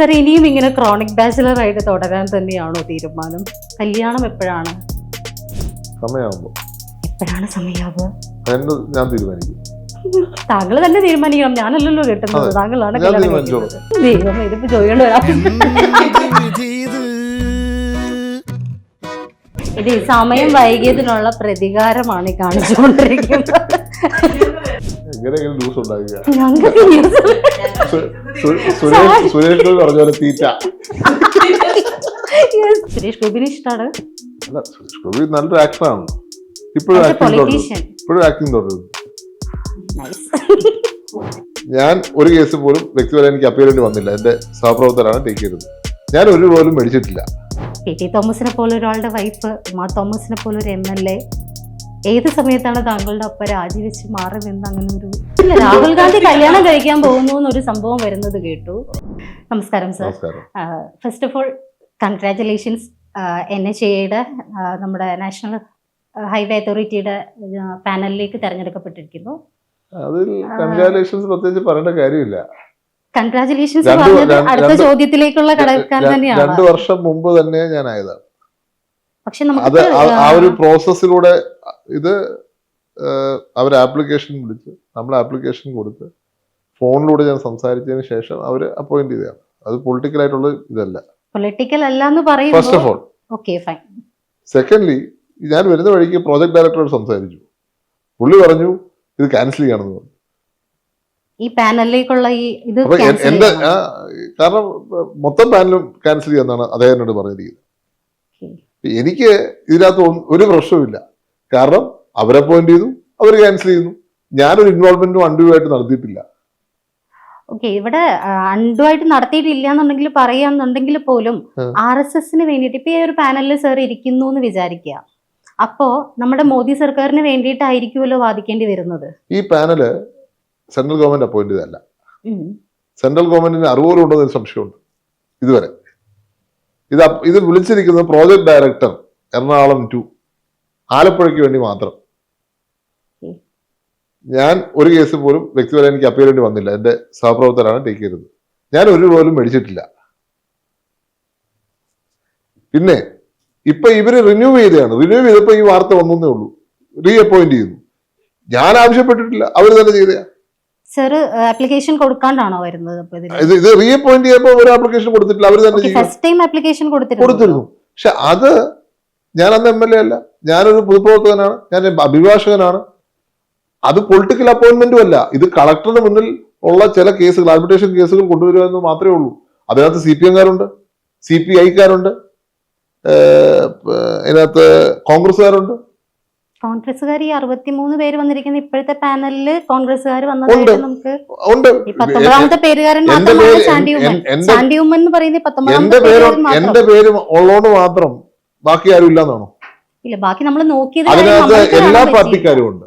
Sir ഇനിയും ഇങ്ങനെ chronic bachelor ആയിട്ട് തുടരാൻ തന്നെയാണോ തീരുമാനം? കല്യാണം എപ്പോഴാണ്? സമയമാകുമ്പോൾ എപ്പോഴാണ് സമയാവുക അതിന് ഞാൻ തീരുമാനിക്കും. താങ്കൾ തന്നെ തീരുമാനിക്കണം. ഞാനല്ലല്ലോ കേട്ടത്. താങ്കളാണ് കല്യാണം തീരുമാനിച്ചോളാം. കഴിക്കുന്നത്. ദൈവം ഇതിപ്പോ ചോദിക്കേണ്ട വരാം. ഇത്? സമയം വൈകിയതിനുള്ള പ്രതികാരമാണ് ഈ കാണിച്ചുകൊണ്ടിരിക്കുന്നത്. എങ്ങനെയെങ്കിലും ന്യൂസ് ഉണ്ടാക്കുക. ഞങ്ങൾക്ക് news സു- സു- സുരേഷ് സുരേഷ് ഗോപി പറഞ്ഞ പോലെ തീറ്റ. Yes, സുരേഷ് ഗോപിന് ഇഷ്ടമാണ് അല്ല സുരേഷ് ഗോപി നല്ലൊരു ആക്ടറാണ് ഇപ്പോഴും As a ആക്ടിങ് തുടരുന്നു ഇപ്പോഴും ആക്ടിങ് തുടരുന്നു നൈസ് ഞാൻ ഒരു കേസ് പോലും വ്യക്തിപരം എനിക്ക് അപ്പീൽ വേണ്ടി വന്നില്ല. എന്റെ സഹപ്രവർത്തകരാണ് ടേക്ക് ചെയ്തത്. ഞാൻ ഒരു പോലും മേടിച്ചിട്ടില്ല. പി ടി തോമസിനെ പോലെ ഒരാളുടെ വൈഫ് ഉമാ തോമസിനെ പോലെ ഒരു എം എൽ എ ഏത് സമയത്താണ് താങ്കളുടെ അപ്പ രാജിവെച്ച് മാറി നിന്ന് അങ്ങനെ ഒരു ഇല്ല രാഹുൽ ഗാന്ധി കല്യാണം കഴിക്കാൻ പോകുന്നു എന്നൊരു സംഭവം വരുന്നത് കേട്ടു. നമസ്കാരം sir. First of all congratulations N H എയുടെ നമ്മുടെ നാഷണൽ ഹൈവേ അതോറിറ്റിയുടെ പാനലിലേക്ക് തെരഞ്ഞെടുക്കപ്പെട്ടിരിക്കുന്നു. അതിൽ കൺഗ്രാറ്റുലേഷൻസ് പ്രത്യേകിച്ച് പറയേണ്ട കാര്യമില്ല. കൺഗ്രാറ്റുലേഷൻസ് അടുത്ത ചോദ്യത്തിലേക്കുള്ള കടക്കാൻ തന്നെയാണ്. രണ്ടു വർഷം മുമ്പ് തന്നെ ഞാൻ ആയതാണ് പക്ഷെ നമുക്ക് ആ- ഒരു പ്രോസസ്സിലൂടെ ഇത് അവർ ആപ്ലിക്കേഷൻ വിളിച്ച് നമ്മൾ ആപ്ലിക്കേഷൻ കൊടുത്ത് ഫോണിലൂടെ ഞാൻ സംസാരിച്ചതിന് ശേഷം അവർ അപ്പോയിന്റ് ചെയ്തതാണ്. അത് പൊളിറ്റിക്കൽ ആയിട്ടുള്ള ഇതല്ല. പൊളിറ്റിക്കൽ അല്ല എന്ന് പറയും first of all okay fine secondly ഞാൻ വരുന്ന വഴിക്ക് പ്രോജക്ട് ഡയറക്ടറോട് സംസാരിച്ചു. പുള്ളി പറഞ്ഞു ഇത് ക്യാൻസൽ ചെയ്യണമെന്ന് പറഞ്ഞു. ഈ പാനലിലേക്കുള്ള ഈ ഇത് എന്റെ കാരണം മൊത്തം പാനലും ക്യാൻസൽ ചെയ്യാന്നാണ് അദ്ദേഹം എന്നോട് പറഞ്ഞിരിക്കുന്നത്. എനിക്ക് ഇതിനകത്ത് ഒരു പ്രശ്നവുമില്ല. കാരണം അവരെ അപ്പോയിന്റ് ചെയ്തു അവർ ക്യാൻസൽ ചെയ്യുന്നു. ഞാനൊരു ഇൻവോൾവ്മെന്റും ആയിട്ട് നടത്തിയിട്ടില്ല. ഓക്കെ ഇവിടെ ആയിട്ട് നടത്തിയിട്ടില്ല എന്നുണ്ടെങ്കിൽ പറയാന്നുണ്ടെങ്കിൽ പോലും. ആർ എസ് എസിന് വേണ്ടിയിട്ട് ഇപ്പൊ ഈ ഒരു പാനലിൽ സർ ഇരിക്കുന്നു എന്ന് വിചാരിക്കുക. അപ്പോ നമ്മുടെ മോദി സർക്കാരിന് വേണ്ടിയിട്ടായിരിക്കുമല്ലോ വാദിക്കേണ്ടി വരുന്നത്? ഈ പാനൽ സെൻട്രൽ ഗവൺമെന്റ് അപ്പോയിന്റ് ചെയ്തല്ല സെൻട്രൽ ഗവൺമെന്റിന് അറിവുപോലും ഉണ്ടെന്ന് ഒരു സംശയമുണ്ട്. ഇതുവരെ. ഇത് ഇത് വിളിച്ചിരിക്കുന്നത് പ്രോജക്ട് ഡയറക്ടർ എറണാകുളം ടു ആലപ്പുഴയ്ക്ക് വേണ്ടി മാത്രം. ഞാൻ ഒരു കേസ് പോലും വ്യക്തിപരം എനിക്ക് അപ്പീൽ വേണ്ടി വന്നില്ല. എന്റെ സഹപ്രവർത്തകരാണ് ടേക്ക് ചെയ്തത്. ഞാൻ ഒരു പോലും മേടിച്ചിട്ടില്ല. പിന്നെ ഇപ്പൊ ഇവർ റിന്യൂ ചെയ്തതാണ്. റിന്യൂ ചെയ്തപ്പോ ഈ വാർത്ത വന്നേ ഉള്ളൂ. റീ അപ്പോയിന്റ് ചെയ്യുന്നു. ഞാൻ ആവശ്യപ്പെട്ടിട്ടില്ല. അവർ തന്നെ ചെയ്തയാ. സാർ ആപ്ലിക്കേഷൻ കൊടുക്കാണ്ടാണോ വരുന്നത് ഇത് ഇത് റീ ചെയ്യുമ്പോൾ ഒരു ആപ്ലിക്കേഷൻ കൊടുത്തിട്ടില്ല. അവർ തന്നെ ഫസ്റ്റ് ടൈം ആപ്ലിക്കേഷൻ കൊടുത്തിരുന്നു പക്ഷെ അത് ഞാൻ അന്ന് എം എൽ എ അല്ല. ഞാനൊരു പൊതുപ്രവർത്തകനാണ്. ഞാൻ അഭിഭാഷകനാണ്. അത് പൊളിറ്റിക്കൽ അപ്പോയിന്റ്മെന്റും അല്ല. ഇത് കളക്ടറുടെ മുന്നിൽ ഉള്ള ചില കേസുകൾ ആർബിട്രേഷൻ കേസുകൾ കൊണ്ടുവരിക എന്ന് മാത്രമേ ഉള്ളൂ. അതിനകത്ത് സി പി എംകാരുണ്ട് സി പി ഐക്കാരുണ്ട് അതിനകത്ത് കോൺഗ്രസ്സുകാരുണ്ട്. കോൺഗ്രസ്സുകാർ ഈ അറുപത്തിമൂന്ന് പേര് വന്നിരിക്കുന്ന ഇപ്പോഴത്തെ പാനലിൽ കോൺഗ്രസ്സുകാർ വന്നതായിട്ട്. നമുക്ക്? ഉണ്ട്. ഈ പത്തൊമ്പതാമത്തെ പേരുകാരൻ എന്റെ മാത്രമാണ് പേര് സാൻഡി ഉമ്മൻ എൻ- എന്റെ സാൻഡി ഉമ്മൻ എന്ന് പറയുന്ന പത്തൊമ്പതാമത്തെ പേരുകാരൻ മാത്രം. എന്റെ പേര് മാത്രം ബാക്കി ആരും ഇല്ലെന്നാണോ? ഇല്ല ബാക്കി നമ്മൾ നോക്കിയത് അതിനകത്ത് എല്ലാ. പാർട്ടിക്കാരും ഉണ്ട്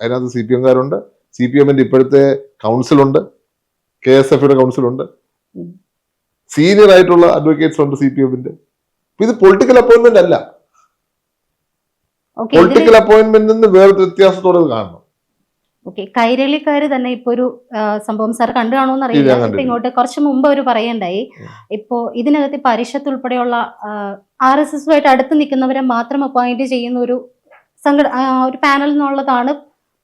അതിനകത്ത് സി പി എംകാരുണ്ട്. സി പി എമ്മിന്റെ ഇപ്പോഴത്തെ കൗൺസിലുണ്ട്. കെ എസ് എഫിയുടെ കൗൺസിലുണ്ട്. സീനിയർ ആയിട്ടുള്ള അഡ്വക്കേറ്റ്സ് ഉണ്ട് സി പി എമ്മിന്റെ. ഇത് പൊളിറ്റിക്കൽ അപ്പോയിന്റ്മെന്റ് അല്ല. പൊളിറ്റിക്കൽ അപ്പോയിന്റ്മെന്റിൽ നിന്ന് വേറെ വ്യത്യാസത്തോടെ കാണണം. ഓക്കെ കൈരളിക്കാര് തന്നെ ഇപ്പൊ ഒരു സംഭവം സാർ കണ്ടു കാണുമെന്ന് അറിയില്ല ഇപ്പൊ ഇങ്ങോട്ട് കുറച്ച് മുമ്പ് അവർ പറയണ്ടായി. ഇപ്പോ ഇതിനകത്ത് പരിഷത്ത് ഉൾപ്പെടെയുള്ള ആർ എസ് എസുമായിട്ട് അടുത്ത് നിൽക്കുന്നവരെ മാത്രം അപ്പോയിന്റ് ചെയ്യുന്ന ഒരു സംഘട ഒരു പാനൽ എന്നുള്ളതാണ്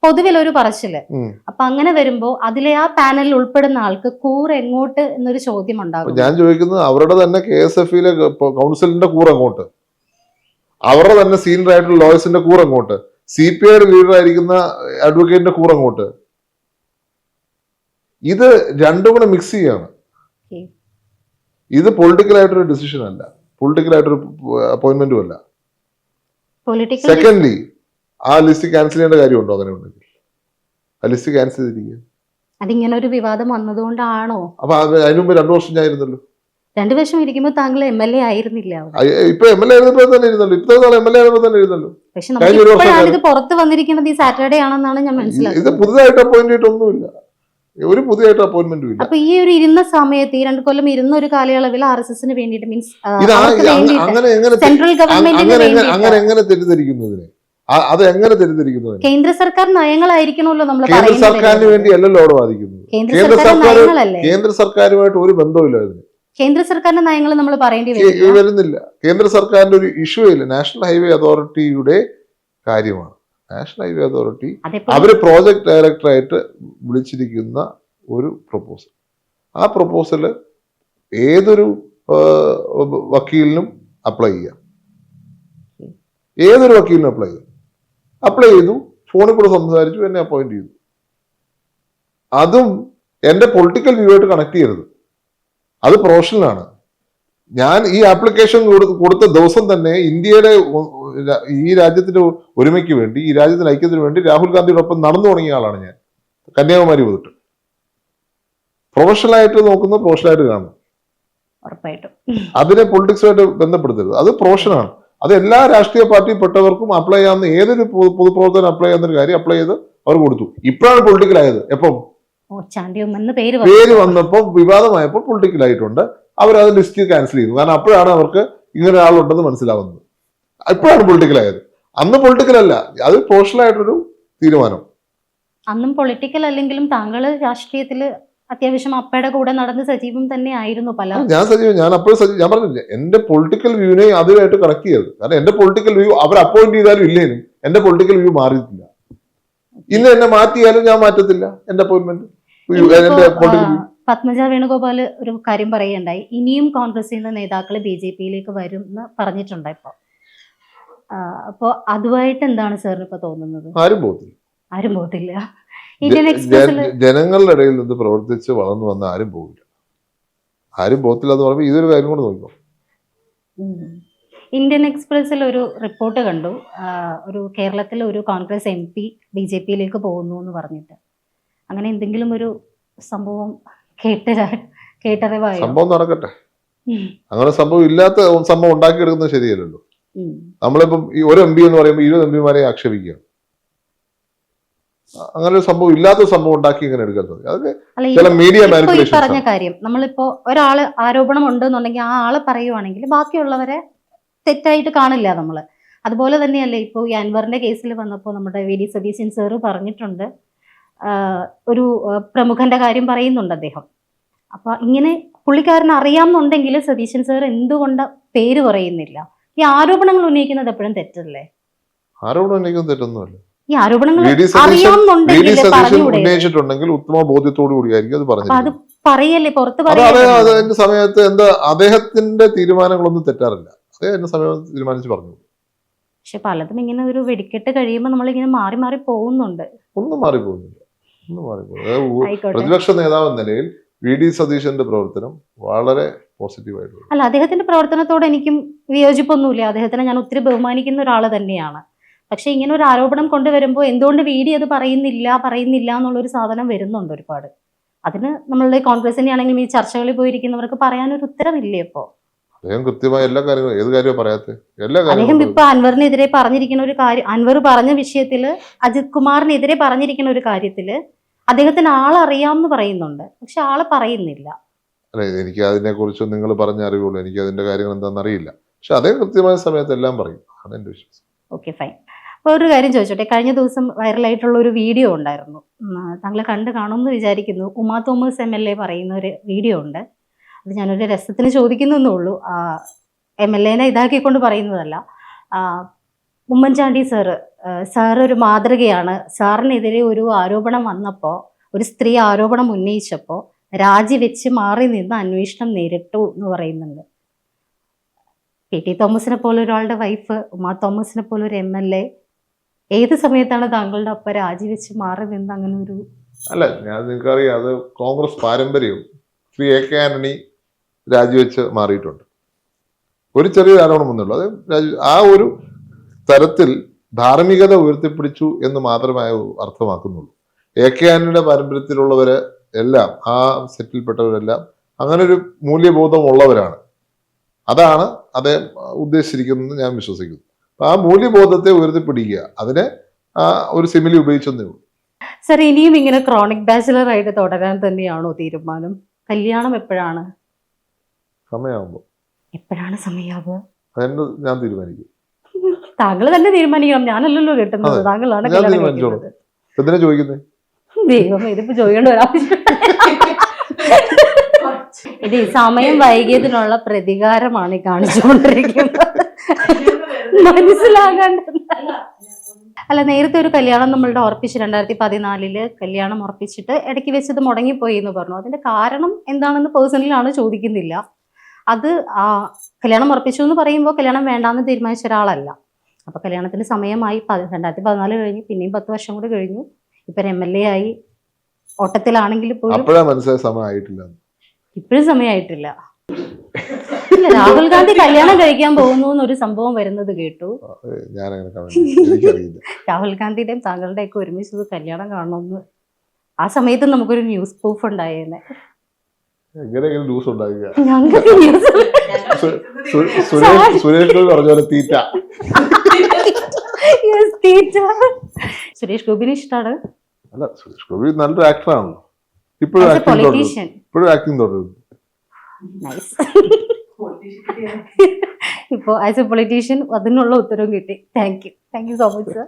പൊതുവിലൊരു പറച്ചിൽ. ഉം. അപ്പൊ അങ്ങനെ വരുമ്പോ അതിലെ ആ പാനലിൽ ഉൾപ്പെടുന്ന ആൾക്ക് കൂർ എങ്ങോട്ട് എന്നൊരു ചോദ്യം ഉണ്ടാകും. ഞാൻ ചോദിക്കുന്നത് അവരുടെ തന്നെ കെ എസ് എഫിലെ കൗൺസിലിന്റെ കൂർ അങ്ങോട്ട് അവരുടെ തന്നെ സീനിയർ ആയിട്ടുള്ള ലോയേഴ്സിന്റെ കൂറ് അങ്ങോട്ട്. സി പി ഐയുടെ ലീഡർ ആയിരിക്കുന്ന അഡ്വക്കേറ്റിന്റെ കൂറ് അങ്ങോട്ട്. ഇത് രണ്ടും കൂടെ മിക്സ് ചെയ്യാണ്. ഇത് പൊളിറ്റിക്കൽ ആയിട്ടൊരു ഡിസിഷൻ അല്ല. പൊളിറ്റിക്കൽ ആയിട്ടൊരു അപ്പോയിന്റ്മെന്റും അല്ല. സെക്കൻഡ്ലി ആ ലിസ്റ്റ് ക്യാൻസൽ ചെയ്യേണ്ട കാര്യമുണ്ടോ അങ്ങനെ ഉണ്ടെങ്കിൽ? ആ ലിസ്റ്റ് ക്യാൻസൽ ചെയ്തിരിക്കുക അതിങ്ങനെ ഒരു വിവാദം വന്നതുകൊണ്ടാണോ? അപ്പൊ അത് അതിനു മുമ്പ് രണ്ടു വർഷം ഞാൻ ഇരുന്നല്ലോ. രണ്ടു വർഷം ഇരിക്കുമ്പോൾ താങ്കൾ എം എൽ എ ആയിരുന്നില്ല. ഇപ്പൊ എം എൽ എ ആയിരുന്നപ്പോ തന്നെ ഇരുന്നല്ലോ. ഇപ്പൊ നാളെ എം എൽ എ ആയിരുന്നപ്പോ തന്നെ ഇരുന്നല്ലോ. പക്ഷെ കഴിഞ്ഞ നമുക്ക് ഒരു ഇത് പുറത്ത് വന്നിരിക്കുന്നത് ഈ സാറ്റർഡേ ആണെന്നാണ് ഞാൻ ഇത് മനസ്സിലാക്കുന്നത്. പുതുതായിട്ട് അപ്പോയിന്റ് ചെയ്തിട്ടൊന്നുമില്ല ഒരു പുതിയതായിട്ട് അപ്പോയിന്റ്മെന്റും ഇല്ല. അപ്പൊ ഈ ഒരു ഇരുന്ന സമയത്ത് ഈ രണ്ട് കൊല്ലം ഇരുന്ന ഒരു കാലയളവിൽ ആർ എസ് എസിന് വേണ്ടിയിട്ട് മീൻസ് ഇത് ഇത് സെൻട്രൽ ഗവൺമെന്റിന് അങ്ങനെ എങ്ങനെ- തെറ്റിദ്ധരിക്കുന്നതിന്? അത് കേന്ദ്ര സർക്കാർ നയങ്ങളായിരിക്കണമല്ലോ നമ്മൾ കേന്ദ്ര സർക്കാരിന് വേണ്ടി അല്ലല്ലോ അവിടെ വാദിക്കുന്നത് കേന്ദ്ര സർക്കാർ കേന്ദ്ര സർക്കാരുമായിട്ട് ഒരു ബന്ധവുമില്ല ഇതിന് കേന്ദ്ര സർക്കാരിന്റെ നയങ്ങൾ നമ്മൾ പറയേണ്ടി വരും വരുന്നില്ല. കേന്ദ്ര സർക്കാരിന്റെ ഒരു ഇഷ്യൂ ഇല്ല നാഷണൽ ഹൈവേ അതോറിറ്റിയുടെ കാര്യമാണ്. നാഷണൽ ഹൈവേ അതോറിറ്റി അവർ അവർ പ്രോജക്ട് ഡയറക്ടറായിട്ട് വിളിച്ചിരിക്കുന്ന ഒരു പ്രപ്പോസൽ ആ പ്രപ്പോസൽ ഏതൊരു വക്കീലിനും അപ്ലൈ ചെയ്യാം. ഏതൊരു വക്കീലിനും അപ്ലൈ ചെയ്യാം. അപ്ലൈ ചെയ്തു. ഫോണിൽ കൂടെ സംസാരിച്ചു. എന്നെ അപ്പോയിന്റ് ചെയ്തു. അതും എന്റെ പൊളിറ്റിക്കൽ വ്യൂ ആയിട്ട് കണക്ട് ചെയ്യരുത്. അത് പ്രൊഫഷണലാണ്. ഞാൻ ഈ ആപ്ലിക്കേഷൻ കൊടുത്ത ദിവസം തന്നെ ഇന്ത്യയുടെ ഈ രാജ്യത്തിന്റെ ഒരുമയ്ക്ക് വേണ്ടി ഈ രാജ്യത്തിന്റെ ഐക്യത്തിന് വേണ്ടി രാഹുൽ ഗാന്ധിയോടൊപ്പം നടന്നു തുടങ്ങിയ ആളാണ് ഞാൻ. കന്യാകുമാരി പോയിട്ട് പ്രൊഫഷണലായിട്ട് നോക്കുന്ന പ്രൊഫഷണലായിട്ട് കാണുന്നു ഉറപ്പായിട്ടും. അതിനെ പൊളിറ്റിക്സുമായിട്ട് ബന്ധപ്പെടുത്തരുത്. അത് പ്രൊഫഷനാണ് അത് എല്ലാ രാഷ്ട്രീയ പാർട്ടിയിൽപ്പെട്ടവർക്കും അപ്ലൈ ചെയ്യാവുന്ന ഏതൊരു പൊതു- പൊതുപ്രവർത്തനം അപ്ലൈ ചെയ്യുന്ന ഒരു കാര്യം അപ്ലൈ ചെയ്ത് അവർ കൊടുത്തു. ഇപ്പോഴാണ് പൊളിറ്റിക്കൽ ആയത്. എപ്പം? എന്ന് പേര് വന്നു. പേര് വന്നപ്പോൾ വിവാദമായപ്പോൾ പൊളിറ്റിക്കൽ ആയിട്ടുണ്ട്. അവരത് ലിസ്റ്റ് ക്യാൻസൽ ചെയ്തു. കാരണം അപ്പോഴാണ് അവർക്ക് ഇങ്ങനെ ഒരാളുണ്ടെന്ന് മനസ്സിലാവുന്നത്. അപ്പോഴാണ് പൊളിറ്റിക്കൽ ആയത്. അന്ന് പൊളിറ്റിക്കൽ അല്ല. അത് പ്രൊഫഷണൽ ആയിട്ടൊരു തീരുമാനം. അന്നും പൊളിറ്റിക്കൽ അല്ലെങ്കിലും താങ്കൾ രാഷ്ട്രീയത്തിൽ അത്യാവശ്യം അപ്പയുടെ കൂടെ നടന്ന് സജീവം തന്നെ ആയിരുന്നു പല ഞാൻ സജീവ് ഞാൻ അപ്പോഴും സജീവൻ ഞാൻ പറഞ്ഞില്ല എന്റെ പൊളിറ്റിക്കൽ വ്യൂവിനെ അതുമായിട്ട് കണക്ട് ചെയ്തത് കാരണം എന്റെ പൊളിറ്റിക്കൽ വ്യൂ അവർ അപ്പോയിന്റ് ചെയ്താലും ഇല്ലേനും എന്റെ പൊളിറ്റിക്കൽ വ്യൂ മാറിയിട്ടില്ല. ഇന്ന് എന്നെ മാറ്റിയാലും ഞാൻ മാറ്റത്തില്ല എന്റെ അപ്പോയിന്റ്മെന്റ് പത്മജ വേണുഗോപാൽ ഒരു കാര്യം പറയുകയുണ്ടായി. ഇനിയും കോൺഗ്രസിൽ നിന്ന് നേതാക്കൾ ബി ജെ പിയിലേക്ക് വരും എന്ന് പറഞ്ഞിട്ടുണ്ട് ഇപ്പൊ. അപ്പോ അതുമായിട്ട് എന്താണ് സാറിന് ഇപ്പൊ തോന്നുന്നത്? ആരും പോകത്തില്ല. ആരും പോകത്തില്ല. ജനങ്ങളുടെ ഇടയിൽ നിന്ന് പ്രവർത്തിച്ച് വളർന്നു വന്ന ആരും പോകില്ല. ആരും പോകത്തില്ല എന്ന് പറയുമ്പോൾ ഇതൊരു കാര്യം കൊണ്ട് നോക്കിക്കോ. ഇന്ത്യൻ എക്സ്പ്രസിൽ ഒരു റിപ്പോർട്ട് കണ്ടു. ഒരു കേരളത്തിലെ ഒരു Congress M P B J പിയിലേക്ക് പോകുന്നു എന്ന് പറഞ്ഞിട്ട്. അങ്ങനെ എന്തെങ്കിലും ഒരു സംഭവം കേട്ട കേട്ടറിവായോ? സംഭവം നടക്കട്ടെ. അങ്ങനെ സംഭവം ഇല്ലാത്ത സംഭവം ഉണ്ടാക്കിയെടുക്കുന്നത് ശരിയല്ലല്ലോ. നമ്മളിപ്പം ഈ ഒരു എം പി എന്ന് പറയുമ്പോൾ ഇരുപത് എം പിമാരെ ആക്ഷേപിക്കുകയാണ്. അങ്ങനെ ഒരു സംഭവം ഇല്ലാത്ത സംഭവം ഉണ്ടാക്കി ഇങ്ങനെ എടുക്കാൻ അതൊക്കെ ചില മീഡിയ ഇപ്പൊ പറഞ്ഞ കാര്യം നമ്മളിപ്പോ ഒരാൾ ആരോപണം ഉണ്ട് എന്നുണ്ടെങ്കിൽ ആ ആൾ പറയുവാണെങ്കിൽ ബാക്കിയുള്ളവരെ തെറ്റായിട്ട് കാണില്ല നമ്മൾ. അതുപോലെ തന്നെയല്ലേ ഇപ്പോൾ ഈ അൻവറിന്റെ കേസിൽ വന്നപ്പോൾ നമ്മുടെ വി ഡി സതീശൻ സാറ് പറഞ്ഞിട്ടുണ്ട്. ഒരു പ്രമുഖന്റെ കാര്യം പറയുന്നുണ്ട് അദ്ദേഹം. അപ്പൊ ഇങ്ങനെ പുള്ളിക്കാരൻ അറിയാമെന്നുണ്ടെങ്കിൽ സതീശൻ സാർ എന്തുകൊണ്ട് പേര് പറയുന്നില്ല? ഈ ആരോപണങ്ങൾ ഉന്നയിക്കുന്നത് എപ്പോഴും തെറ്റല്ലേ? ആരോപണം ഉന്നയിക്കുന്നത് തെറ്റൊന്നുമല്ല. ഈ ആരോപണങ്ങൾ ഉന്നയിച്ചിട്ടുണ്ടെങ്കിൽ ഉത്തമ ബോധ്യത്തോടു കൂടിയായിരിക്കും അത് പറഞ്ഞു അത് പറയല്ലേ? പുറത്ത് അതിന്റെ സമയത്ത് എന്താ അദ്ദേഹത്തിന്റെ തീരുമാനങ്ങളൊന്നും തെറ്റാറില്ല. അദ്ദേഹം സമയത്ത് തീരുമാനിച്ച് പറഞ്ഞു. പക്ഷെ പലതും ഇങ്ങനെ ഒരു വെടിക്കെട്ട് കഴിയുമ്പോൾ നമ്മളിങ്ങനെ മാറി മാറി പോകുന്നുണ്ട്. ഒന്നും മാറിപ്പോകുന്നില്ല. ഒന്നും പ്രതിപക്ഷ നേതാവ് എന്ന നിലയിൽ വി ഡി സതീശന്റെ പ്രവർത്തനം വളരെ പോസിറ്റീവായിട്ടുള്ളൂ അല്ല അദ്ദേഹത്തിന്റെ പ്രവർത്തനത്തോട് എനിക്കും വിയോജിപ്പൊന്നുമില്ല. അദ്ദേഹത്തിനെ ഞാൻ ഒത്തിരി ബഹുമാനിക്കുന്ന ഒരാൾ തന്നെയാണ്. പക്ഷെ ഇങ്ങനെ ഒരു ആരോപണം കൊണ്ടുവരുമ്പോൾ എന്തുകൊണ്ട് വി ഡി അത് പറയുന്നില്ല പറയുന്നില്ല എന്നുള്ളൊരു സാധനം വരുന്നുണ്ട് ഒരുപാട്. അതിന് നമ്മളുടെ കോൺഗ്രസിന്റെ ആണെങ്കിലും ഈ ചർച്ചകളിൽ പോയിരിക്കുന്നവർക്ക് പറയാനൊരു ഉത്തരവില്ലേ ഇപ്പോ? അദ്ദേഹം കൃത്യമായ എല്ലാ കാര്യങ്ങളും ഏത് കാര്യവും പറയാത്ത എല്ലാ അദ്ദേഹം കാര്യങ്ങളും ഇപ്പൊ അൻവറിനെതിരെ പറഞ്ഞിരിക്കുന്ന ഒരു കാര്യം അൻവർ പറഞ്ഞ വിഷയത്തിൽ അജിത് കുമാറിനെതിരെ പറഞ്ഞിരിക്കുന്ന ഒരു കാര്യത്തിൽ അദ്ദേഹത്തിന് ആളറിയാമെന്ന് പറയുന്നുണ്ട്. പക്ഷെ ആൾ പറയുന്നില്ല. അല്ലെ എനിക്ക് അതിനെ കുറിച്ച് നിങ്ങൾ പറഞ്ഞ അറിവുള്ളൂ എനിക്ക് അതിന്റെ കാര്യങ്ങൾ എന്താണെന്ന് അറിയില്ല. പക്ഷെ അദ്ദേഹം കൃത്യമായ സമയത്ത് എല്ലാം പറയും. അതെന്റെ വിശ്വാസം. Okay fine. അപ്പോൾ ഒരു കാര്യം ചോദിച്ചോട്ടെ കഴിഞ്ഞ ദിവസം വൈറലായിട്ടുള്ള ഒരു വീഡിയോ ഉണ്ടായിരുന്നു. താങ്കൾ കണ്ട് കാണുമെന്ന് വിചാരിക്കുന്നു. Uma Thomas M L A പറയുന്ന ഒരു വീഡിയോ ഉണ്ട്. അത് ഞാനൊരു രസത്തിന് ചോദിക്കുന്നേ ഉള്ളൂ എം എൽ എനെ ഇതാക്കിക്കൊണ്ട് പറയുന്നതല്ല. ഉമ്മൻചാണ്ടി സാറ് സാർ ഒരു മാതൃകയാണ്. സാറിനെതിരെ ഒരു ആരോപണം വന്നപ്പോൾ ഒരു സ്ത്രീ ആരോപണം ഉന്നയിച്ചപ്പോൾ രാജിവെച്ച് മാറി നിന്ന് അന്വേഷണം നേരിട്ടു എന്ന് പറയുന്നുണ്ട്. പി ടി തോമസിനെ പോലെ ഒരാളുടെ വൈഫ് ഉമാ തോമസിനെ പോലെ ഒരു എം എൽ എ ഏത് സമയത്താണ് താങ്കളുടെ അപ്പ രാജിവെച്ച് മാറി നിന്ന് അങ്ങനെ ഒരു അല്ല ഞാൻ നിങ്ങൾക്കറിയാം അത് കോൺഗ്രസ് പാരമ്പര്യവും ശ്രീ എ കെ ആന്റണി രാജിവെച്ച് മാറിയിട്ടുണ്ട്. ഒരു ചെറിയ ആരോപണം വന്നുള്ളൂ അത് രാജി- ആ ഒരു തരത്തിൽ ധാർമ്മികത ഉയർത്തിപ്പിടിച്ചു എന്ന് മാത്രമേ അർത്ഥമാക്കുന്നുള്ളൂ. എ കെ ആന്റണിയുടെ പാരമ്പര്യത്തിലുള്ളവര് എല്ലാം ആ സെറ്റിൽപ്പെട്ടവരെല്ലാം അങ്ങനെ ഒരു മൂല്യബോധം ഉള്ളവരാണ് അതാണ് അദ്ദേഹം ഉദ്ദേശിച്ചിരിക്കുന്നത് ഞാൻ വിശ്വസിക്കുന്നു. അപ്പൊ ആ മൂല്യബോധത്തെ ഉയർത്തിപ്പിടിക്കുക അതിനെ ഒരു സിമിലി ഉപയോഗിച്ചെന്നേ ഉള്ളൂ. സർ ഇനിയും ഇങ്ങനെ ക്രോണിക് ബാച്ചിലർ ആയിട്ട് തുടരാൻ തന്നെയാണോ തീരുമാനം? കല്യാണം എപ്പോഴാണ്? സമയമാകുമ്പോൾ എപ്പോഴാണ് സമയാവുക? അതെന്നെ ഞാൻ തീരുമാനിക്കും. താങ്കൾ തന്നെ തീരുമാനിക്കണം. ഞാനല്ലല്ലോ കേട്ടുന്നത്. താങ്കളാണ് ഞാൻ തീരുമാനിച്ചോളാം. എന്തിനാ ചോദിക്കുന്നത് ദൈവം ഇതിപ്പോ ചോദിക്കേണ്ട ഒരാവശ്യം ഇത് ഈ സമയം വൈകിയതിനുള്ള പ്രതികാരമാണ് ഈ കാണിച്ചുകൊണ്ടിരിക്കുന്നത്. മനസ്സിലാകാണ്ട് അല്ല നേരത്തെ ഒരു കല്യാണം നമ്മളുടെ ഉറപ്പിച്ച് രണ്ടായിരത്തി പതിനാലിൽ കല്യാണം ഉറപ്പിച്ചിട്ട് ഇടയ്ക്ക് വെച്ചത് മുടങ്ങിപ്പോയി എന്ന് പറഞ്ഞു. അതിന്റെ കാരണം എന്താണെന്ന് പേഴ്സണലാണ് ചോദിക്കുന്നില്ല. അത് ആ കല്യാണം ഉറപ്പിച്ചു എന്ന് പറയുമ്പോൾ കല്യാണം വേണ്ടാന്ന് തീരുമാനിച്ച ഒരാളല്ല. അപ്പൊ കല്യാണത്തിന് സമയമായി രണ്ടായിരത്തി പതിനാല് കഴിഞ്ഞു പിന്നെയും പത്ത് വർഷം കൂടി കഴിഞ്ഞു. ഇപ്പൊ എം എൽ എ ആയി. ഓട്ടത്തിലാണെങ്കിൽ പോലും ഇപ്പോഴും സമയമായിട്ടില്ല. ഇല്ല രാഹുൽ ഗാന്ധി കല്യാണം കഴിക്കാൻ പോകുന്നു എന്നൊരു സംഭവം വരുന്നത് കേട്ടു. രാഹുൽ ഗാന്ധിയുടെയും താങ്കളുടെയൊക്കെ ഒരുമിച്ച് കല്യാണം കാണണമെന്ന് ആ സമയത്ത് നമുക്കൊരു ന്യൂസ് പ്രൂഫ് ഉണ്ടായേനെ എങ്ങനെ എങ്ങനെ ന്യൂസ് ഉണ്ടാക്കുക. ഞങ്ങൾക്ക് ന്യൂസ് സുരേഷ് ഗോപി പറഞ്ഞ പോലെ തീറ്റ. സുരേഷ് ഗോപിനെ ഇഷ്ടമാണ് അല്ല സുരേഷ് ഗോപി നല്ലൊരു ആക്ടറാണ് ഇപ്പോഴും ഇപ്പോഴും ആക്ടിങ് തുടരുന്നു നൈസ് ഇപ്പോ ആസ് എ പൊളിറ്റീഷ്യൻ അതിനുള്ള ഉത്തരവും കിട്ടി. Thank you thank you so much sir